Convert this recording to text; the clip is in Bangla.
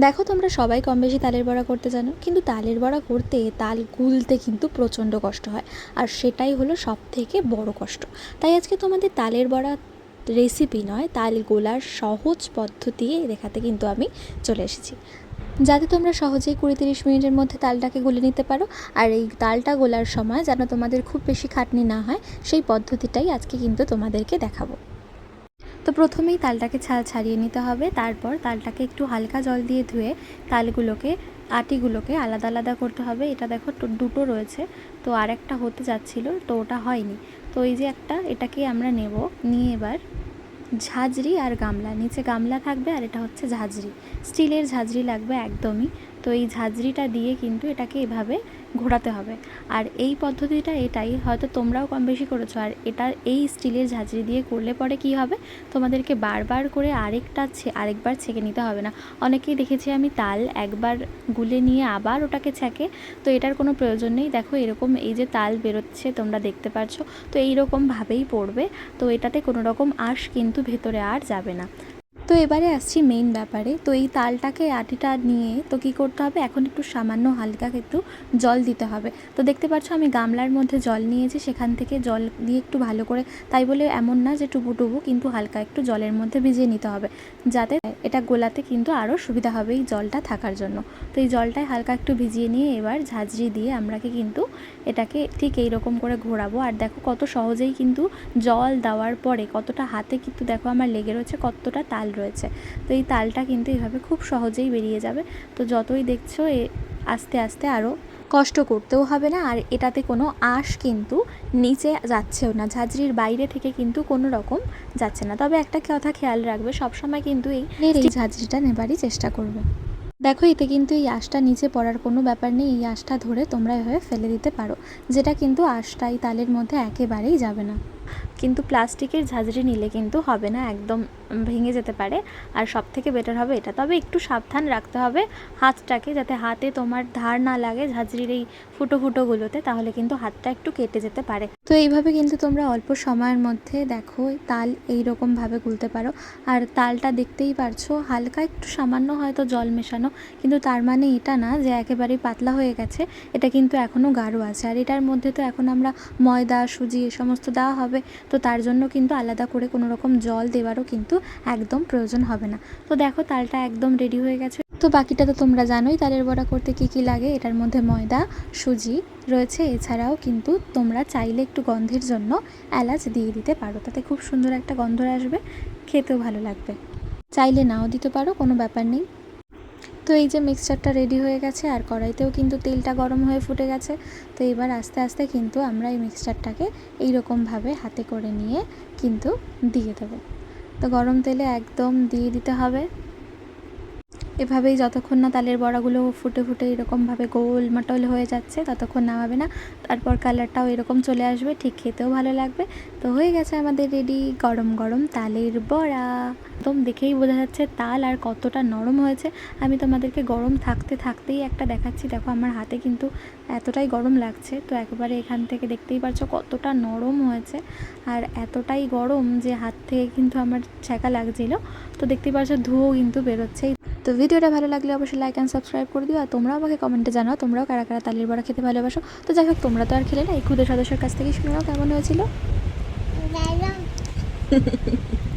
দেখো তোমরা সবাই কম বেশি তালের বড়া করতে জানো, কিন্তু তালের বড়া করতে তাল গুলতে কিন্তু প্রচণ্ড কষ্ট হয়, আর সেটাই হলো সব থেকে বড় কষ্ট। তাই আজকে তোমাদের তালের বড়া রেসিপি নয়, তাল গোলার সহজ পদ্ধতি দেখাতে কিন্তু আমি চলে এসেছি। যাতে তোমরা সহজেই কুড়ি তিরিশ মিনিটের মধ্যে তালটাকে গুলে নিতে পারো, আর এই তালটা গোলার সময় যেন তোমাদের খুব বেশি খাটনি না হয়, সেই পদ্ধতিটাই আজকে কিন্তু তোমাদেরকে দেখাবো। তো প্রথমেই তালটাকে ছাল ছাড়িয়ে নিতে হবে। তারপর তালটাকে একটু হালকা জল দিয়ে ধুয়ে তালগুলোকে, আটিগুলোকে আলাদা আলাদা করতে হবে। এটা দেখো দুটো রয়েছে। তো আর একটা হতে যাচ্ছিল, তো ওটা হয়নি। তো এই যে একটা, এটাকে আমরা নেব। নিয়ে এবার ঝাঁঝরি আর গামলা। নিচে গামলা থাকবে আর এটা হচ্ছে ঝাঁঝরি। স্টিলের ঝাঁঝরি লাগবে একদমই। তো এই ঝাঁঝরিটা দিয়ে কিন্তু এটাকে এভাবে ঘোরাতে হবে। আর এই পদ্ধতিটা এটাই, হয়তো তোমরাও কম বেশি করেছ। আর এটা এই স্টিলের ঝাঁঝরি দিয়ে করলে পরে কি হবে? তোমাদেরকে বারবার করে আরেকটা আরেকবার ছেঁকে নিতে হবে না। অনেকেই দেখেছি আমি তাল একবার গুলে নিয়ে আবার ওটাকে ছেঁকে, তো এটার কোনো প্রয়োজন নেই। দেখো এরকম এই যে তাল বেরোচ্ছে, তোমরা দেখতে পাচ্ছ তো এইরকমভাবেই পড়বে। তো এটাতে কোনো রকম আঁশ কিন্তু ভেতরে আর যাবে না। তো এবারে আসছি মেইন ব্যাপারে। তো এই তালটাকে আটিটা নিয়ে তো কী করতে হবে? এখন একটু সামান্য হালকা একটু জল দিতে হবে। তো দেখতে পাচ্ছ আমি গামলার মধ্যে জল নিয়েছি, সেখান থেকে জল দিয়ে একটু ভালো করে, তাই বলে এমন না যে টুবু টুবু কিন্তু হালকা একটু জলের মধ্যে ভিজিয়ে নিতে হবে। যাতে এটা গোলাতে কিন্তু আরও সুবিধা হবে এই জলটা থাকার জন্য। তো এই জলটায় হালকা একটু ভিজিয়ে নিয়ে এবার ঝাঁঝরি দিয়ে আমরাকে কিন্তু এটাকে ঠিক এই রকম করে ঘোরাবো। আর দেখো কত সহজেই কিন্তু জল দেওয়ার পরে কতটা হাতে কিন্তু দেখো আমার লেগে রয়েছে, কতটা তাল রয়েছে। তো এই তালটা কিন্তু এইভাবে খুব সহজেই বেরিয়ে যাবে। তো যতই দেখছ এ আস্তে আস্তে আরও কষ্ট করতেও হবে না। আর এটাতে কোনো আঁশ কিন্তু নিচে যাচ্ছেও না। ঝাঁঝরির বাইরে থেকে কিন্তু কোনো রকম যাচ্ছে না। তবে একটা কথা খেয়াল রাখবে সবসময় কিন্তু এই এই ঝাঁঝরিটা নেবারই চেষ্টা করবে। দেখো এতে কিন্তু এই আঁশটা নিচে পড়ার কোনো ব্যাপার নেই। এই আঁশটা ধরে তোমরা এভাবে ফেলে দিতে পারো। যেটা কিন্তু আঁশটা এই তালের মধ্যে একেবারেই যাবে না। কিন্তু প্লাস্টিকের ঝাঁঝরি নিলে কিন্তু হবে না, একদম ভেঙে যেতে পারে। আর সব থেকে বেটার হবে এটা। তবে একটু সাবধান রাখতে হবে হাতটাকে, যাতে হাতে তোমার ধার না লাগে ঝাঁঝরির এই ফুটো ফুটোগুলোতে, তাহলে কিন্তু হাতটা একটু কেটে যেতে পারে। তো এইভাবে কিন্তু তোমরা অল্প সময়ের মধ্যে দেখো, তাল এইরকমভাবে গুলতে পারো। আর তালটা দেখতেই পারছ, হালকা একটু সামান্য হয়তো জল মেশানো, কিন্তু তার মানে এটা না যে একেবারেই পাতলা হয়ে গেছে, এটা কিন্তু এখনও গাঢ় আছে। আর এটার মধ্যে তো এখন আমরা ময়দা, সুজি এ সমস্ত দেওয়া হবে। তো তার জন্য কিন্তু আলাদা করে কোনো রকম জল দেওয়ারও কিন্তু একদম প্রয়োজন হবে না। তো দেখো তালটা একদম রেডি হয়ে গেছে। তো বাকিটা তো তোমরা জানোই তালের বড়া করতে কি কি লাগে। এটার মধ্যে ময়দা, সুজি রয়েছে। এছাড়াও কিন্তু তোমরা চাইলে একটু গন্ধের জন্য এলাচ দিয়ে দিতে পারো। তাতে খুব সুন্দর একটা গন্ধ আসবে। খেতেও ভালো লাগবে। চাইলে নাও দিতে পারো, কোনো ব্যাপার নেই। তো এই যে মিক্সচারটা রেডি হয়ে গেছে, আর কড়াইতেও কিন্তু তেলটা গরম হয়ে ফুটে গেছে। তো এবার আস্তে আস্তে কিন্তু আমরা এই মিক্সচারটাকে এইরকমভাবে হাতে করে নিয়ে কিন্তু দিয়ে দেবো। তো গরম তেলে একদম দিয়ে দিতে হবে। এভাবেই যতক্ষণ না তালের বড়াগুলো ফুটে ফুটে এরকমভাবে গোল মটল হয়ে যাচ্ছে, ততক্ষণ নামাবে না। তারপর কালারটাও এরকম চলে আসবে, ঠিক খেতেও ভালো লাগবে। তো হয়ে গেছে আমাদের রেডি গরম গরম তালের বড়া। একদম দেখেই বোঝা যাচ্ছে তাল আর কতটা নরম হয়েছে। আমি তোমাদেরকে গরম থাকতে থাকতেই একটা দেখাচ্ছি। দেখো আমার হাতে কিন্তু এতটাই গরম লাগছে, তো একবারে এখান থেকে দেখতেই পারছ কতটা নরম হয়েছে। আর এতটাই গরম যে হাত থেকে কিন্তু আমার ছ্যাঁকা লাগছিল। তো দেখতেই পারছ ধুয়ো কিন্তু বেরোচ্ছেই। তো ভিডিওটা ভালো লাগলে অবশ্যই লাইক অ্যান্ড সাবস্ক্রাইব করে দিও। আর তোমরাও আমাকে কমেন্টে জানাও তোমরাও কারা কারা তালের বড়া খেতে ভালোবাসো। তো যাই হোক তোমরা তো আর খেলে না এই ক্ষুদে সদস্যের কাছ থেকে শুনে নাও কেমন হয়েছিল।